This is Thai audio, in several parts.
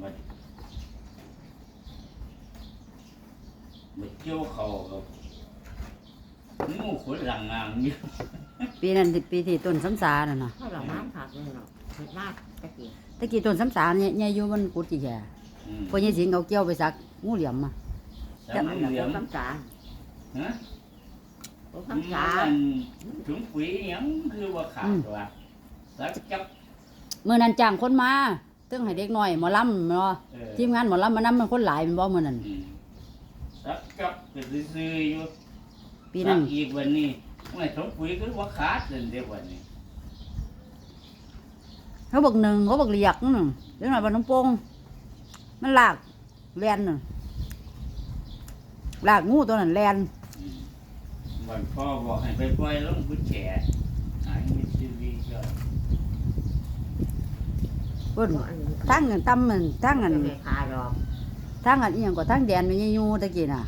มามาเกี่ยวเขากับงูขนหลังงามอยู่ปีนั้นที่ปีที่ต้นสำสาน่ะเนาะเขาเราน้ำผักเลยเนาะเห็ดมากตะกี้ตะกี้ต้นสำสาเนี่ยใหญ่อยู่มันกุดกี่แก่อืมพอยายสิงเอาเกี่ยวไปสักงูเหลี่ยมมาสามมันเหลี่ยต้มนคำสาฮะต้นมันคำสาถุงปุ๋ยหยังคือว่าขาดตัวสักจับเมื่อนั้นจ้างคนมา ตึ้งให้เด็กน้อยหมอลำเนาะเออทีมงานหมอลำมานำมันคนหลายแมันบ่เมื่อนั้นอืมสักจับก็ซื้อๆอยู่ปีนั้นสักอีกวันนี้ไม่ถุงปุ๋ยคือว่าขาดเลยเดี๋ยววันนี้เขาบอกหนึ่งเขาบอกเรียกนั่นเด็กน้อยบ้านน้องโป่งมันลากแลนน่ะลากงูตัวนั้นแลนอืมวันพ่อบอกให้ไปปล่อยลงกุญแจหายมีชีวิตก็เพิ่น ทั้งเงินตั้มมันทั้งเงินไม่ขาดอกทั้งเงินอีหยังก็ทั้งแดนมันยังอยู่ตะกี้น่ะ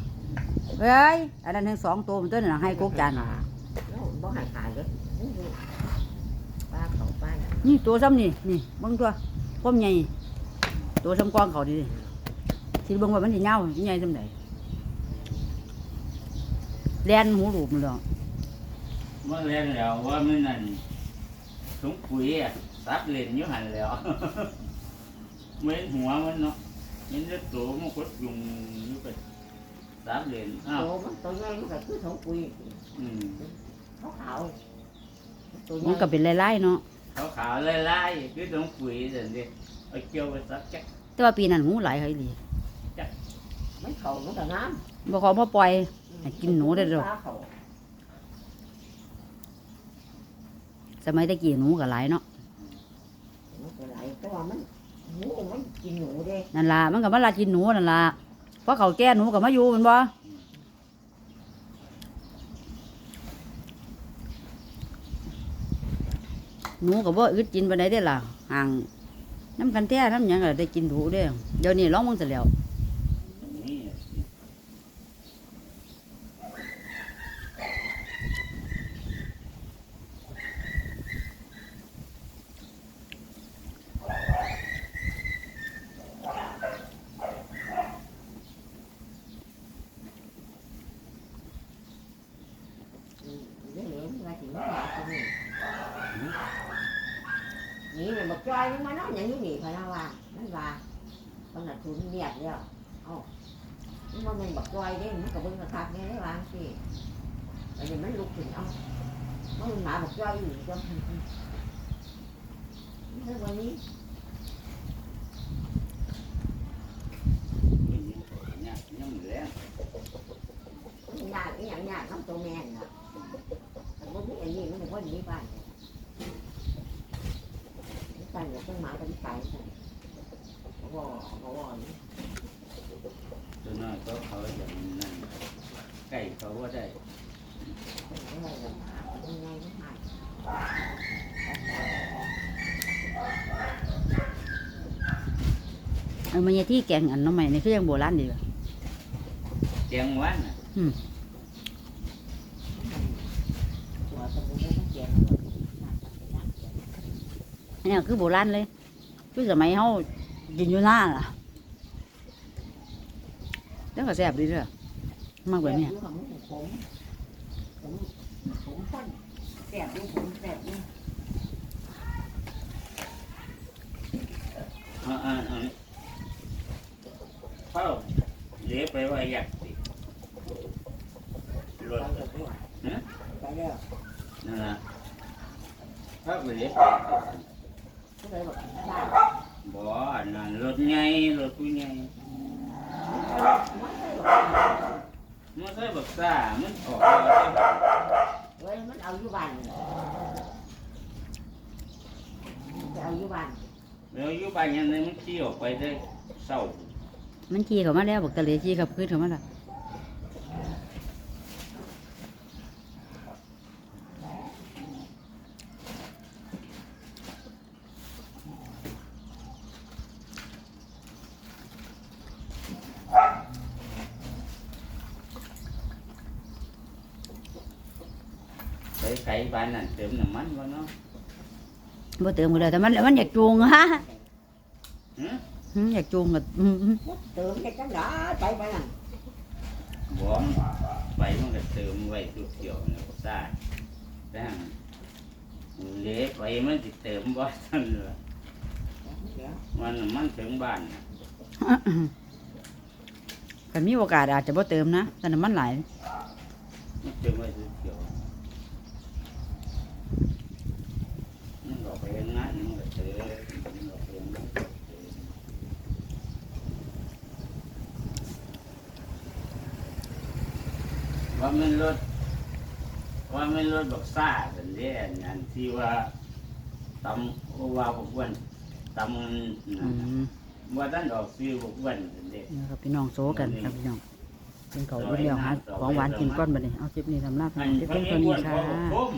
เอ้ยอันนั้นทั้งสองตัวมันตัวนั้นนะให้กกจานแล้วบ่ให้ขายเลยป้าเขาป้านี่ตัวซ้ำนี่นี่เบิ่งตัวก้มใหญ่ตัวซ้ำกวางเขาดิที่เบิ่งว่ามันสิยาวใหญ่ซ้ำใดแลนหูรูปมันดอกเมื่อเรียนแล้วว่ามันนั่นถุงปุ๋ยอะซับเล่นอยู่หันแล้ว เหมือนหัวมันเนาะมันจะโตมันกดยุงอยู่ไปซับเล่นอ้าวโตมันตัวใหญ่มันก็คือถุงปุ๋ยอืมเขาขาวตัวใหมันญ่ก็เป็นลายๆเนาะขาวขาวๆลายๆคือถุงปุ๋ยสินดิเอาเกี่ยวไปซับจักแต่ว่าปีนั้นงูหลายเขาอีหลีมันเขามันก็น้ำบ่ขอมาปล่อยให้กินหนูได้ดอกปลาเขาสมัยตะกี้หนูก็หลายเนาะมันก็ไหมูมันกินหนูเด้นั่นล่ะมันก็มาลากินหนูนั่นล่ะเพราะเขาแก่หนูก็มาอยู่แมันบ่หนูก็บ่อึดกินปานได้อล่ะห่างน้ำกันแท้น้ำหยังก็ได้กินดูเด้อเดี๋ยวนี้ร้องมึงจะแล้ว นี่ เดี๋ยวเหลือมาถึงมาตรงนี้นี่มันบอกจอ ยมันมาเนาะอย่างนี้นี่พะนาว่ามันว่ามันน่ะทุนเมียดแล้วเอ้ามันบ่แมันบอกจอยเด้มันก็เบิ่งกระคักเนี่ยได้วางสิแล้วเดี๋ยวมันลุกขึ้นเอ้ามันหมาบอกจอยอยู่จังนี่วันนี้เนี่ยยังเหลือมันยากอีหยังยากน้ำตัวแม่นน่ะแต่ว่ามีอันนี้มันถึงว่าหนี บ้านนี่กันอย่าเพิ่งหมาเป็นไก่กันเขาบอกเขาบอกนี่ตัวน้อยก็เขาอย่างนั้นใกล้เขาว่าได้เป็นอะไรกันหมาเป็นไงไม่หายเอามาเนี่ยที่แกงอันน้องใหม่นี่คือยังโบราณดีว่ะแจงวันน่ะหัวสมุนไม่ต้องเจียน อันนี้คือโบราณเลยคือสมัยเฮากินอยู่หน้าล่ะแล้วก็แซ่บดีเด้อมากแบบเนี้ยผมผมผมผมพ่นแสบดูผมแสบดูอ่าอ่าอ่าเข้าเหลือไปว่าอยากสิรถไปแล้วไปแล้วนั่นนะเข้าไปเหลือก็เลย บอกได้บ่อันนั่นรถใหญ่รถผู้ใหญ่ไม่เคยบอกมันใช่บักซ่ามันออกมาได้บักเฮ้ยมันเอาอยู่บ้านจะเอาอยู่บ้านแล้วอยู่บ้านยังไงมันขี่ออกไปได้เศร้ามันขี่เข้ามาแล้วบอกตะเลขี่ขับขึ้นเข้ามาและ ไปไกลบ้านนั่นเติมน้ำมันวะเนาะบ่เติมก็ได้แต่มันมันอยากจูงฮะฮะมหึอยากจูงก็อืมเติม cái cái đó chạy ไปนั่นบ่ไปมันก็เติมไว้ทุกเที่ยวเนี่ยซ่าแต่หั่นเละไปมันสิเติมบ่ทันล่ะเดี๋ยวมันมันถึงบ้านน่ะกันมีโอกาสอาจจะบ่เติมนะแต่น้ำมันหลายมันเติมไว้ทุกเที่ยวมันก็ไปเฮ็ดงานมันก็เติมมันก็ไปเฮ็ดงานมันก็เติม ว่ามันรถว่ามันรถบักซ่าสันเดียนอันที่ว่าตำว่าพวกวันตำนั่นอืน่ะมว่าท่านออกซื้อพวกวันสันเดียนี่ครับพี่น้องโซกันครับพี่น้องเป็นเขาวอิ่มแล้วหาของหวานกินก้อนบัดนี้เอาคลิปนี้ทำลาบพี่อัน้นองเพียงเท่านี้ค่ะผม